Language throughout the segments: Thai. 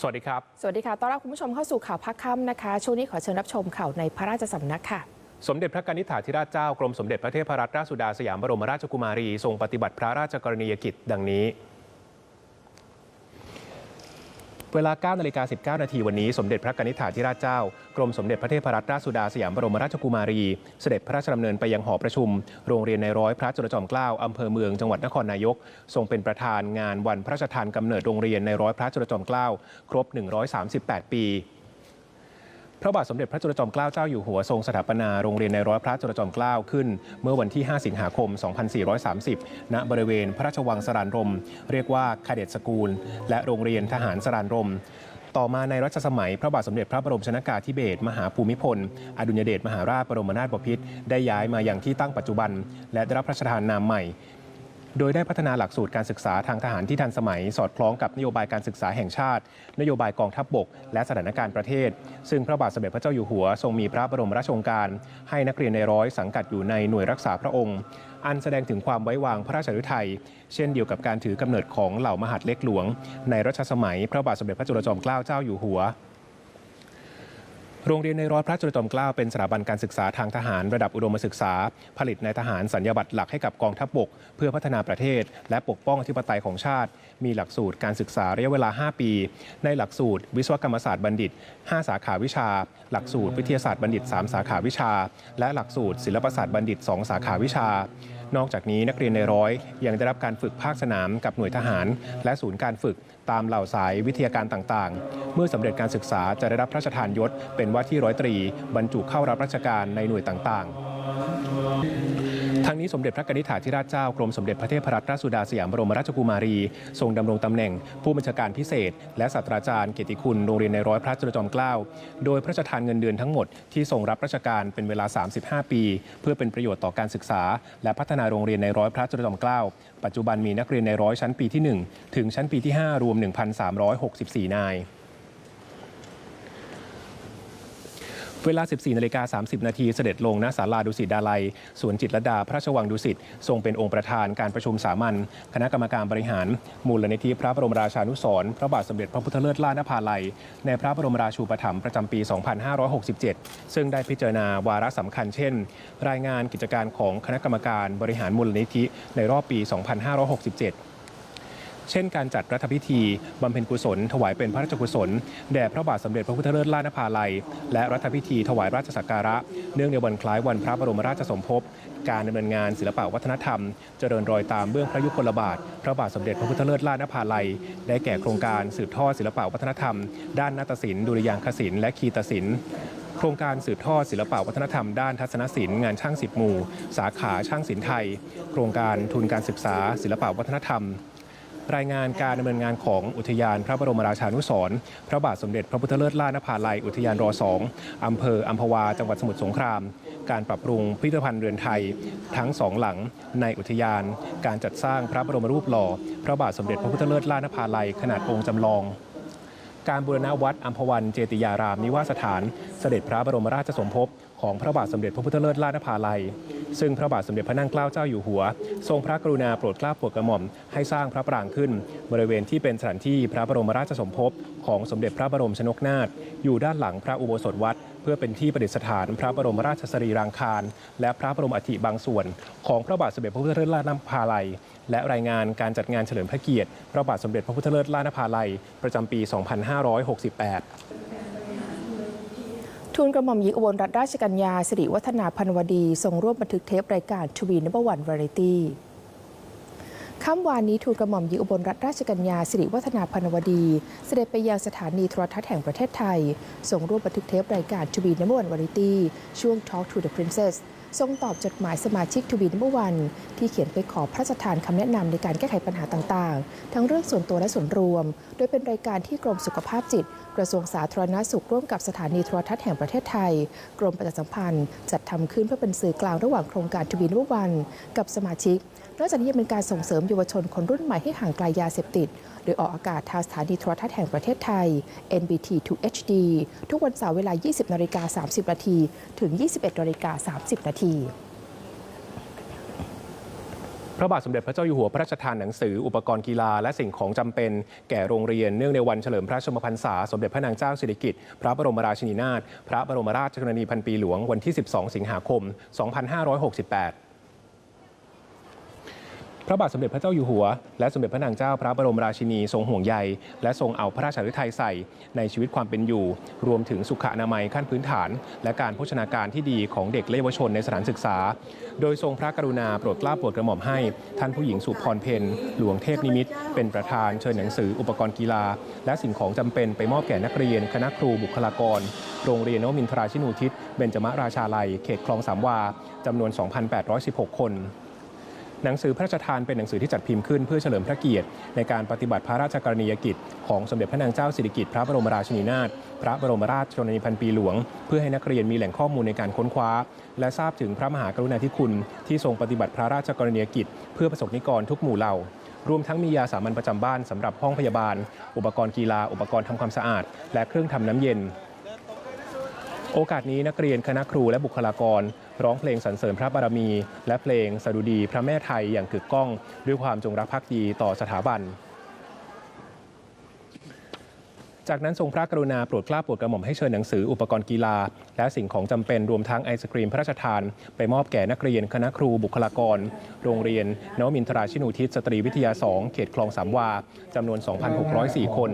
สวัสดีครับ สวัสดีค่ะ ต้อนรับคุณผู้ชมเข้าสู่ข่าวพักค่ำนะคะ ช่วงนี้ขอเชิญรับชมข่าวในพระราชสำนักค่ะ สมเด็จพระกนิษฐาธิราชเจ้ากรมสมเด็จพระเทพรัตนราชสุดาสยามบรมราชกุมารี ทรงปฏิบัติพระราชกรณียกิจดังนี้ เวลา9นาฬิกา19 นาทีวันนี้ สมเด็จพระกนิษฐาธิราชเจ้า กรมสมเด็จพระเทพรัตนราชสุดาสยามบรมราชกุมารี เสด็จพระราชดำเนินไปยังหอประชุม โรงเรียนในร้อยพระจุลจอมเกล้าอำเภอเมืองจังหวัดนครนายก ทรงเป็นประธานงานวันพระราชทานกำเนิดโรงเรียนในร้อยพระจุลจอมเกล้าครบ 138 ปี พระบาทสมเด็จพระจุลจอมเกล้าเจ้าอยู่หัวทรงสถาปนาโรงเรียนในร้อยพระจุลจอมเกล้าขึ้น เมื่อวันที่ 5 สิงหาคม 2430 ณ บริเวณพระราชวังสรานรม เรียกว่าคาเดตสกูล และโรงเรียนทหารสรานรมต่อมาในรัชสมัย พระบาทสมเด็จพระบรมชนากาธิเบศรมหาภูมิพล อดุลยเดชมหาราชบรมนาถบพิตรได้ย้ายมาอย่างที่ตั้งปัจจุบัน และได้รับพระราชทานนามใหม่ โดยได้พัฒนาหลักสูตรการศึกษาทางทหารที่ทันสมัย สอดคล้องกับนโยบายการศึกษาแห่งชาติ นโยบายกองทัพบบก และสถานการณ์ประเทศ ซึ่งพระบาทสมเด็จพระเจ้าอยู่หัวทรงมีพระบรมราชโองการ ให้นักเรียนในร้อยสังกัดอยู่ในหน่วยรักษาพระองค์ อันแสดงถึงความไว้วางพระราชฤทัยเช่นเดียวกับการถือกำเนิดของเหล่ามหาดเล็กหลวง ในรัชสมัย พระบาทสมเด็จพระจุลจอมเกล้าเจ้าอยู่หัว โรงเรียนในร้อยพระจุลจอมเกล้าเป็นสถาบันการศึกษาทางทหารระดับอุดมศึกษา ผลิตในายทหารสัญญาบัตรหลักให้กับกองทัพบบก เพื่อพัฒนาประเทศ และปกป้องอธิปไตยของชาติ มีหลักสูตรการศึกษาระยะเวลา 5 ปี ในหลักสูตร วิศวกรรมศาสตร์บัณฑิต 5 สาขาวิชา หลักสูตรวิทยาศาสตร์บัณฑิต 3 สาขาวิชา และหลักสูตรศิลปศาสตร์บัณฑิต 2 สาขาวิชา นอกจากนี้นักเรียนในร้อย ยังได้รับการฝึกภาคสนามกับหน่วยทหาร และศูนย์การฝึกตามเหล่าสายวิทยาการต่างๆ เมื่อสำเร็จการศึกษาจะได้รับพระราชทานยศ เป็นว่าที่ร้อยตรี บรรจุเข้ารับราชการในหน่วยต่างๆ ทั้งนี้สมเด็จพระกนิษฐาธิราชเจ้ากรมสมเด็จพระเทพรัตนราชสุดาสยามบรมราชกุมารี ทรงดำรงตำแหน่ง ผู้บัญชาการพิเศษ และศาสตราจารย์เกียรติคุณโรงเรียนในร้อยพระจุลจอมเกล้าโดยพระราชทานเงินเดือนทั้งหมดที่ทรงรับราชการเป็นเวลา 35 ปี เพื่อเป็นประโยชน์ต่อการศึกษา และพัฒนาโรงเรียนในร้อยพระจุลจอมเกล้าปัจจุบันมีนักเรียนในร้อยชั้นปีที่ 1 ถึงชั้นปีที่ 5 รวม 1,364 นาย เวลา 14นาฬิกา30 นาทีเสด็จลงณศาลาดุสิตดาลัยสวนจิตรลดาพระราชวังดุสิตทรงเป็นองค์ประธานการประชุมสามัญคณะกรรมการบริหาร มูลนิธิพระบรมราชานุสรณ์พระบาทสมเด็จพระพุทธเลิศล่านภาลัย ในพระบรมราชูปถัมภ์ประจำปี 2567 ซึ่งได้พิจารณาวาระสำคัญเช่น รายงานกิจการของคณะกรรมการบริหารมูลนิธิในรอบปี 2567 เช่นการจัดรัฐพิธีบำเพ็ญกุศล ถวายเป็นพระราชกุศล แด่พระบาทสมเด็จพระพุทธเลิศล่านภาลัย และรัฐพิธีถวายราชสักการะ เนื่องในวันคล้ายวันพระบรมราชสมภพ การดำเนินงานศิลปวัฒนธรรม เจริญรอยตามเบื้องพระยุคลบาท พระบาทสมเด็จพระพุทธเลิศล่านภาลัย ได้แก่โครงการสืบทอดศิลปวัฒนธรรม ด้านนาฏศิลป์ดุริยางคศิลป์และคีตศิลป์โครงการสืบทอดศิลปวัฒนธรรมด้านทัศนศิลป์งานช่างสิบหมู่ สาขาช่างศิลป์ไทย โครงการทุนการศึกษาศิลปวัฒนธรรม รายงานการดำเนินงานของอุทยานพระบรมราชานุสรณ์พระบาทสมเด็จพระพุทธเลิศล่านภาลัย อุทยานรสองอำเภออัมพวาจังหวัดสมุทรสงคราม การปรับปรุงพิพิธภัณฑ์เรือนไทย ทั้งสองหลังในอุทยาน การจัดสร้างพระบรมรูปหล่อ พระบาทสมเด็จพระพุทธเลิศล่านภาลัย ขนาดองค์จำลองการบูรณะวัดอัมพวันเจติยารามนิวาสถาน เสด็จพระบรมราชสมภพ ของพระบาทสมเด็จพระพุทธเลิศล่านภาลัย ซึ่งพระบาทสมเด็จพระนั่งเกล้าเจ้าอยู่หัว ทรงพระกรุณาโปรดเกล้าโปรดกระหม่อมให้สร้างพระปรางขึ้น บริเวณที่เป็นสถานที่พระบรมราชสมภพของสมเด็จพระบรมชนกนาถอยู่ด้านหลังพระอุโบสถวัด เพื่อเป็นที่ประดิษฐานพระบรมราชสรีรางคาร และพระบรมอัฐิบางส่วน ของพระบาทสมเด็จพระพุทธเลิศล่านภาลัย และรายงานการจัดงานเฉลิมพระเกียรติ พระบาทสมเด็จพระพุทธเลิศล่านภาลัยประจำปี 2568 ทูลกระหม่อมหญิงอุบลรัตนราชกัญญาสิริวัฒนาพันวดีทรงร่วมบันทึกเทปรายการทวีนบวันวาไรตี้ค่ำวานนี้ทูลกระหม่อมหญิงอุบลรัตนราชกัญญาสิริวัฒนาพันวดี เสด็จไปยังสถานีโทรทัศน์แห่งประเทศไทยทรงร่วมบันทึกเทปรายการทวีนบวันวาไรตี้ช่วง Talk to the Princess ทรงตอบจดหมายสมาชิกทวีนเบวัน ที่เขียนไปขอพระราชทานคำแนะนำในการแก้ไขปัญหาต่างๆ ทั้งเรื่องส่วนตัวและส่วนรวม โดยเป็นรายการที่กรมสุขภาพจิตกระทรวงสาธารณสุขร่วมกับสถานีโทรทัศน์แห่งประเทศไทย กรมประชาสัมพันธ์ จัดทำขึ้นเพื่อเป็นสื่อกลางระหว่างโครงการทวีนววัน กับสมาชิก นอกจากนี้ยังเป็นการส่งเสริมเยาวชนคนรุ่นใหม่ให้ห่างไกลยาเสพติด โดยออกอากาศทางสถานีโทรทัศน์แห่งประเทศไทย NBT 2 HD ทุกวันเสาร์เวลา 20นาฬิกา30นาทีถึง 21นาฬิกา30นาที พระบาทสมเด็จพระเจ้าอยู่หัวพระราชทานหนังสืออุปกรณ์กีฬาและสิ่งของจำเป็นแก่โรงเรียนเนื่องในวันเฉลิมพระชนมพรรษา สมเด็จพระนางเจ้าสิริกิติ์พระบรมราชินีนาถพระบรมราชชนนีพันปีหลวงวันที่ 12 สิงหาคม 2568 พระบาทสมเด็จพระเจ้าอยู่หัว และสมเด็จพระนางเจ้าพระบรมราชินีทรงห่วงใย และทรงเอาพระราชฤทัยใส่ในชีวิตความเป็นอยู่ รวมถึงสุขอนามัยขั้นพื้นฐาน และการโภชนาการที่ดีของเด็กและเยาวชนในสถานศึกษา โดยทรงพระกรุณาโปรดเกล้าโปรดกระหม่อมให้ ท่านผู้หญิงสุพรเพนหลวงเทพนิมิตเป็นประธานเชิญหนังสืออุปกรณ์กีฬา และสิ่งของจำเป็นไปมอบแก่นักเรียน คณะครูบุคลากร โรงเรียนนวมินทราชินูทิศเบญจมราชาลัย เขตคลองสามวาจำนวน 2,816 คน หนังสือพระราชทานเป็นหนังสือที่จัดพิมพ์ขึ้นเพื่อเฉลิมพระเกียรติ ในการปฏิบัติพระราชกรณียกิจ ของสมเด็จพระนางเจ้าสิริกิติ์พระบรมราชินีนาถพระบรมราชชนนีพันปีหลวง เพื่อให้นักเรียนมีแหล่งข้อมูลในการค้นคว้า และทราบถึงพระมหากรุณาธิคุณที่ทรงปฏิบัติพระราชกรณียกิจ เพื่อประสบนิกรทุกหมู่เหล่ารวมทั้งมียาสามัญประจำบ้านสำหรับห้องพยาบาล อุปกรณ์กีฬา อุปกรณ์ทำความสะอาด และเครื่องทำน้ำเย็น โอกาสนี้นักเรียนคณะครูและบุคลากร ร้องเพลงสรรเสริญพระบารมี และเพลงสดุดีพระแม่ไทยอย่างกึกก้อง ด้วยความจงรักภักดีต่อสถาบัน จากนั้นทรงพระกรุณาโปรดเกล้าโปรดกระหม่อมให้เชิญหนังสืออุปกรณ์กีฬา และสิ่งของจำเป็นรวมทั้งไอศครีมพระราชทาน ไปมอบแก่นักเรียนคณะครูบุคลากร โรงเรียนนวมินทราชินูทิศสตรีวิทยา 2 เขตคลองสามวาจำนวน 2,604 คน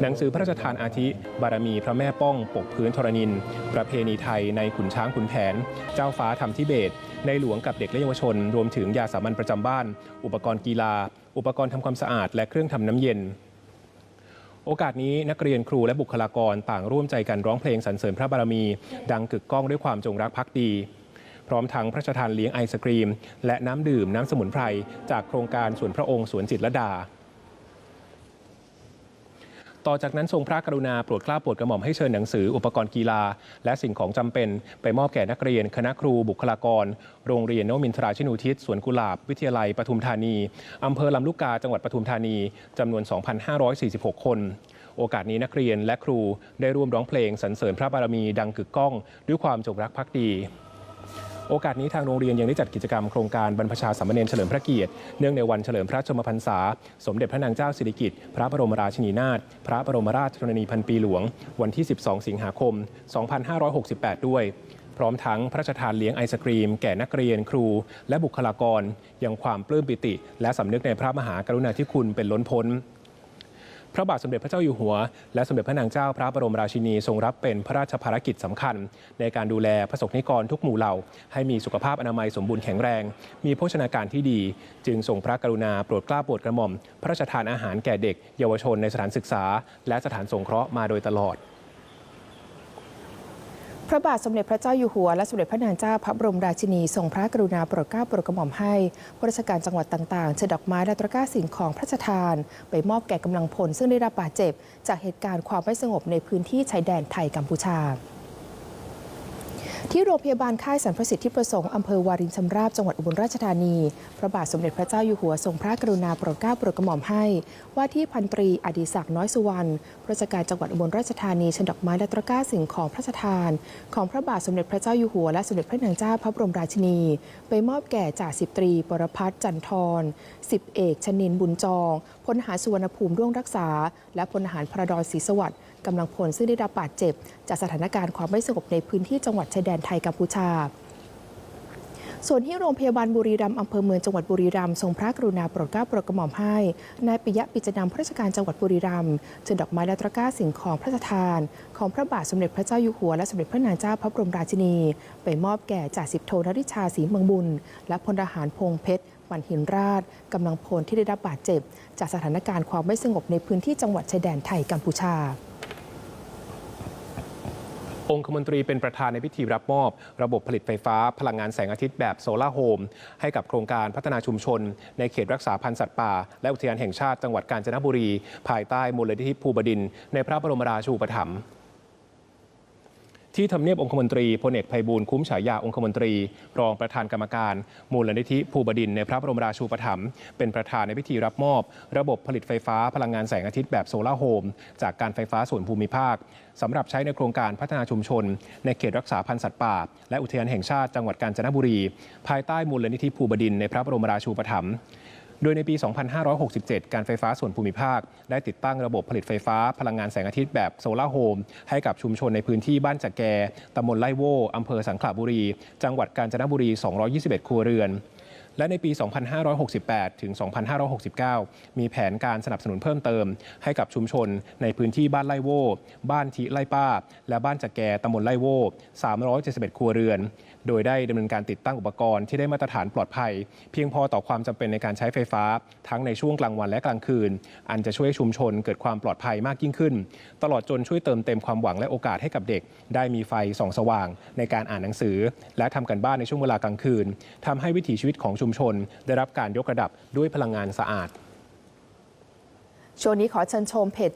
หนังสือพระราชทานอาทิ บารมีพระแม่ป้อง ปกพื้นธรณิน ประเพณีไทยในขุนช้างขุนแผน เจ้าฟ้าธรรมทิเบต ในหลวงกับเด็กและเยาวชน รวมถึงยาสามัญประจำบ้าน อุปกรณ์กีฬา อุปกรณ์ทำความสะอาด และเครื่องทำน้ำเย็น โอกาสนี้นักเรียนครูและบุคลากรต่างร่วมใจกันร้องเพลงสรรเสริญพระบารมี ดังกึกก้องด้วยความจงรักภักดี พร้อมทั้งพระราชทานเลี้ยงไอศกรีม และน้ำดื่มน้ำสมุนไพรจากโครงการสวนพระองค์สวนจิตรลดา ต่อจากนั้นทรงพระกรุณาโปรดเกล้าโปรดกระหม่อมให้เชิญหนังสืออุปกรณ์กีฬา และสิ่งของจำเป็น ไปมอบแก่นักเรียน คณะครูบุคลากร โรงเรียนโนมินทราชินูทิศสวนกุหลาบ วิทยาลัยปทุมธานีอำเภอลำลูกกาจังหวัดปทุมธานีจำนวน 2,546 คนโอกาสนี้นักเรียนและครูได้ร่วมร้องเพลงสรรเสริญพระบารมีดังกึกก้อง ด้วยความจงรักภักดี โอกาสนี้ทางโรงเรียนยังได้จัดกิจกรรมโครงการบรรพชาสามเณรเฉลิมพระเกียรติ เนื่องในวันเฉลิมพระชนมพรรษา สมเด็จพระนางเจ้าสิริกิติ์ พระบรมราชินีนาถ พระบรมราชชนนีพันปีหลวง วันที่ 12 สิงหาคม 2568 ด้วยพร้อมทั้งพระราชทานเลี้ยงไอศกรีม แก่นักเรียนครู และบุคลากรยังความปลื้มปิติ และสำนึกในพระมหากรุณาธิคุณเป็นล้นพ้น พระบาทสมเด็จพระเจ้าอยู่หัว และสมเด็จพระนางเจ้าพระบรมราชินีทรงรับเป็นพระราชภารกิจสำคัญ ในการดูแลพระสงฆ์นิกรทุกหมู่เหล่า ให้มีสุขภาพอนามัยสมบูรณ์แข็งแรง มีโภชนาการที่ดี จึงทรงพระกรุณาโปรดเกล้าโปรดกระหม่อม พระราชทานอาหารแก่เด็ก เยาวชนในสถานศึกษา และสถานสงเคราะห์มาโดยตลอด พระบาทสมเด็จพระเจ้าอยู่หัวและสมเด็จพระนางเจ้าพระบรมราชินีทรงพระกรุณาโปรดเกล้าโปรดกระหม่อมให้ผู้ราชการจังหวัดต่างๆเชิดดอกไม้และตะกร้าสิ่งของพระราชทาน ไปมอบแก่กำลังพลซึ่งได้รับบาดเจ็บ จากเหตุการณ์ความไม่สงบในพื้นที่ชายแดนไทยกัมพูชา ที่โรงพยาบาลค่ายสรรพสิทธิประสงค์อำเภอวารินชำราบจังหวัดอุบลราชธานี พระบาทสมเด็จพระเจ้าอยู่หัวทรงพระกรุณาโปรดเกล้าโปรดกระหม่อมให้ ว่าที่พันตรีอดิศักดิ์น้อยสุวรรณราชการจังหวัดอุบลราชธานีเชิญดอกไม้และตะกร้าสิ่งของพระราชทาน ของพระบาทสมเด็จพระเจ้าอยู่หัวและสมเด็จพระนางเจ้าพระบรมราชินี ไปมอบแก่จ่าสิบตรีปรพัฒน์จันทรสิบเอกชนินบุญจองพลทหารสุวรรณภูมิร่วงรักษา และพลทหารพระดอนศรีสวัสดิ์ กำลังพลซึ่งได้รับบาดเจ็บ จากสถานการณ์ความไม่สงบในพื้นที่จังหวัดชายแดนไทยกัมพูชา ส่วนที่โรงพยาบาลบุรีรัมย์อำเภอเมืองจังหวัดบุรีรัมย์ทรงพระกรุณาโปรดเกล้าโปรดกระหม่อมให้นายปิยะปิจนำพระราชการจังหวัดบุรีรัมย์จึงดอกไม้และตะกร้าสิ่งของพระราชทาน ของพระบาทสมเด็จพระเจ้าอยู่หัวและสมเด็จพระนางเจ้าพระบรมราชินี ไปมอบแก่จ่าสิบโทนริชาศรีเมืองบุญ และพลทหารพงเพชรวันหินราชกำลังพลที่ได้รับบาดเจ็บ จากสถานการณ์ความไม่สงบในพื้นที่จังหวัดชายแดนไทยกัมพูชา องคมนตรีเป็นประธานในพิธีรับมอบ ระบบผลิตไฟฟ้าพลังงานแสงอาทิตย์แบบโซลาร์โฮมให้กับโครงการพัฒนาชุมชน ในเขตรักษาพันธุ์สัตว์ป่า และอุทยานแห่งชาติจังหวัดกาญจนบุรี ภายใต้มูลนิธิภูบดินในพระบรมราชูปถัมภ์ ที่ทำเนียบองคมนตรีพลเอกไพบูลย์คุ้มฉายาองคมนตรี รองประธานกรรมการ มูลนิธิภูบดินในพระบรมราชูปถัมภ์เป็นประธานในพิธีรับมอบ ระบบผลิตไฟฟ้าพลังงานแสงอาทิตย์แบบโซลาร์โฮมจากการไฟฟ้าส่วนภูมิภาคสำหรับใช้ในโครงการพัฒนาชุมชน ในเขตรักษาพันธุ์สัตว์ป่า และอุทยานแห่งชาติจังหวัดกาญจนบุรี ภายใต้มูลนิธิภูบดินในพระบรมราชูปถัมภ์ โดยในปี 2567 การไฟฟ้าส่วนภูมิภาค ได้ติดตั้งระบบผลิตไฟฟ้าพลังงานแสงอาทิตย์แบบโซลาร์โฮมให้กับชุมชนในพื้นที่บ้านจักแกตำบลไล่โวอำเภอสังขละบุรี จังหวัดกาญจนบุรี 221 ครัวเรือนและในปี 2568 ถึง 2569 มีแผนการสนับสนุนเพิ่มเติม ให้กับชุมชนในพื้นที่บ้านไล่โวบ้านทิไล่ป้า และบ้านจักแกตำบลไล่โว371 ครัวเรือน โดยได้ดำเนินการติดตั้งอุปกรณ์ที่ได้มาตรฐานปลอดภัย เพียงพอต่อความจำเป็นในการใช้ไฟฟ้า ทั้งในช่วงกลางวันและกลางคืน อันจะช่วยชุมชนเกิดความปลอดภัยมากยิ่งขึ้น ตลอดจนช่วยเติมเต็มความหวังและโอกาสให้กับเด็ก ได้มีไฟส่องสว่าง ในการอ่านหนังสือ และทำกันบ้านในช่วงเวลากลางคืนทำให้วิถีชีวิตของชุมชน ได้รับการยกระดับด้วยพลังงานสะอาด ช่วงนี้ขอเชิญชมเพจ